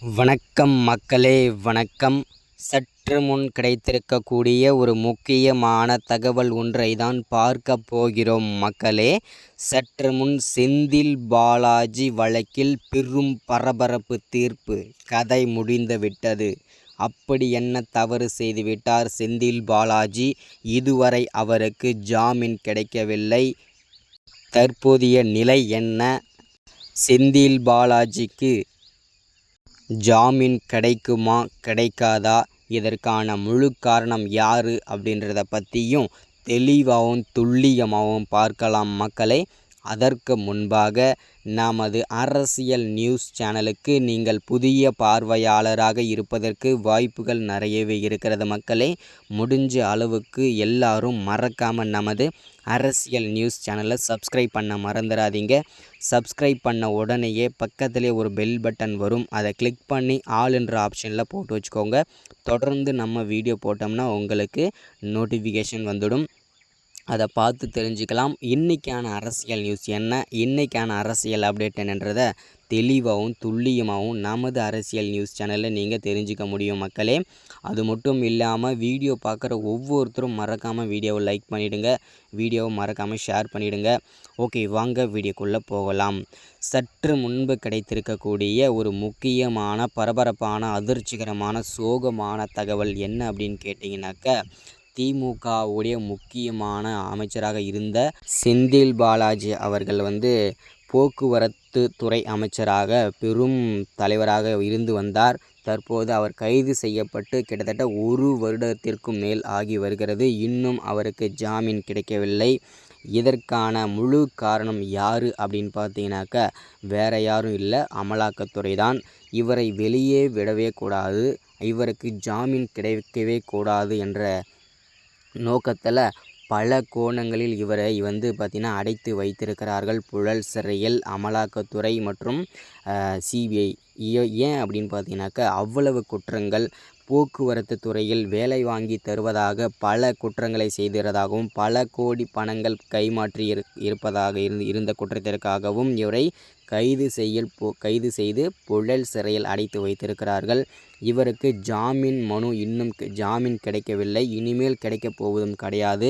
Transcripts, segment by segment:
வணக்கம் மக்களே வணக்கம். சற்று முன் கிடைத்திருக்கக்கூடிய ஒரு முக்கியமான தகவல் ஒன்றை தான் பார்க்க போகிறோம் மக்களே. சற்று முன் செந்தில் பாலாஜி வழக்கில் பெரும் பரபரப்பு தீர்ப்பு. கதை முடிந்து விட்டது. அப்படி என்ன தவறு செய்துவிட்டார் செந்தில் பாலாஜி? இதுவரை அவருக்கு ஜாமீன் கிடைக்கவில்லை. தற்போதைய நிலை என்ன? செந்தில் பாலாஜிக்கு ஜாமீன் கிடைக்குமா கிடைக்காதா இதற்கான முழு காரணம் யார் அப்படின்றத பற்றியும் தெளிவாகவும் துல்லியமாகவும் பார்க்கலாம் மக்களே. அதற்கு முன்பாக நமது அரசியல் நியூஸ் சேனலுக்கு நீங்கள் புதிய பார்வையாளராக இருப்பதற்கு வாய்ப்புகள் நிறையவே இருக்கிறது மக்களே. முடிஞ்ச அளவுக்கு எல்லாரும் மறக்காமல் நமது அரசியல் நியூஸ் சேனலை சப்ஸ்கிரைப் பண்ண மறந்துடாதீங்க. சப்ஸ்கிரைப் பண்ண உடனேயே பக்கத்திலே ஒரு பெல் பட்டன் வரும். அதை கிளிக் பண்ணி ஆல் என்ற ஆப்ஷனில் போட்டு வச்சுக்கோங்க. தொடர்ந்து நம்ம வீடியோ போட்டோம்னா உங்களுக்கு நோட்டிஃபிகேஷன் வந்துடும். அதை பார்த்து தெரிஞ்சுக்கலாம். இன்றைக்கான அரசியல் நியூஸ் என்ன? இன்றைக்கான அரசியல் அப்டேட் என்னன்றதை தெளிவாகவும் துல்லியமாகவும் நமது அரசியல் நியூஸ் சேனலில் நீங்கள் தெரிஞ்சுக்க முடியும் மக்களே. அது மட்டும் இல்லாமல் வீடியோ பார்க்குற ஒவ்வொருத்தரும் மறக்காமல் வீடியோவை லைக் பண்ணிவிடுங்க வீடியோவை மறக்காமல் ஷேர் பண்ணிவிடுங்க ஓகே வாங்க வீடியோக்குள்ளே போகலாம். சற்று முன்பு கிடைத்திருக்கக்கூடிய ஒரு முக்கியமான பரபரப்பான அதிர்ச்சிகரமான சோகமான தகவல் என்ன அப்படின்னு கேட்டிங்கனாக்க திமுகவுடைய முக்கியமான அமைச்சராக இருந்த செந்தில் பாலாஜி அவர்கள் வந்து போக்குவரத்து துறை அமைச்சராக பெரும் தலைவராக இருந்து வந்தார். தற்போது அவர் கைது செய்யப்பட்டு கிட்டத்தட்ட ஒரு வருடத்திற்கும் மேல் ஆகி வருகிறது. இன்னும் அவருக்கு ஜாமீன் கிடைக்கவில்லை. இதற்கான முழு காரணம் யார் அப்படின்னு பார்த்தீங்கன்னாக்க வேறு யாரும் இல்லை. அமலாக்கத்துறை தான். இவரை வெளியே விடவே கூடாது. இவருக்கு ஜாமீன் கிடைக்கவே கூடாது என்ற நோக்கத்தில் பல கோணங்களில் இவரை வந்து பார்த்திங்கன்னா அடைத்து வைத்திருக்கிறார்கள். புழல் சிறையில் அமலாக்கத்துறை மற்றும் சிபிஐ ஏன் அப்படின்னு பார்த்தீங்கன்னாக்கா அவ்வளவு குற்றங்கள் போக்குவரத்து துறையில் வேலை வாங்கி தருவதாக பல குற்றங்களை செய்திருந்ததாகவும் பல கோடி பணங்கள் கைமாற்றி இரு இருப்பதாக இருந்து இருந்த குற்றத்திற்காகவும் இவரை கைது செய்யல் போ கைது செய்து புழல் சிறையில் அடைத்து வைத்திருக்கிறார்கள். இவருக்கு ஜாமீன் மனு இன்னும் ஜாமீன் கிடைக்கவில்லை. இனிமேல் கிடைக்கப் போவதும் கிடையாது.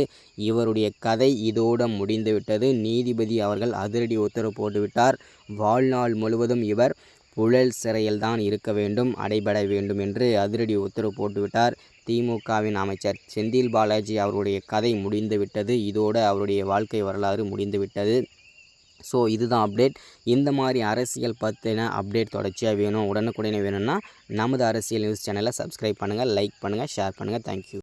இவருடைய கதை இதோடு முடிந்துவிட்டது. நீதிபதி அவர்கள் அதிரடி உத்தரவு போட்டுவிட்டார். வாழ்நாள் முழுவதும் இவர் புழல் சிறையில் தான் இருக்க வேண்டும் அடைபட வேண்டும் என்று அதிரடி உத்தரவு போட்டுவிட்டார். திமுகவின் அமைச்சர் செந்தில் பாலாஜி அவருடைய கதை முடிந்துவிட்டது. இதோடு அவருடைய வாழ்க்கை வரலாறு முடிந்துவிட்டது. ஸோ இதுதான் அப்டேட். இந்த மாதிரி அரசியல் பற்றின அப்டேட் தொடர்ச்சியாக வேணும் உடனுக்குடனே வேணும்னா நமது அரசியல் நியூஸ் சேனலை சப்ஸ்கிரைப் பண்ணுங்கள் லைக் பண்ணுங்கள் ஷேர் பண்ணுங்கள் தேங்க்யூ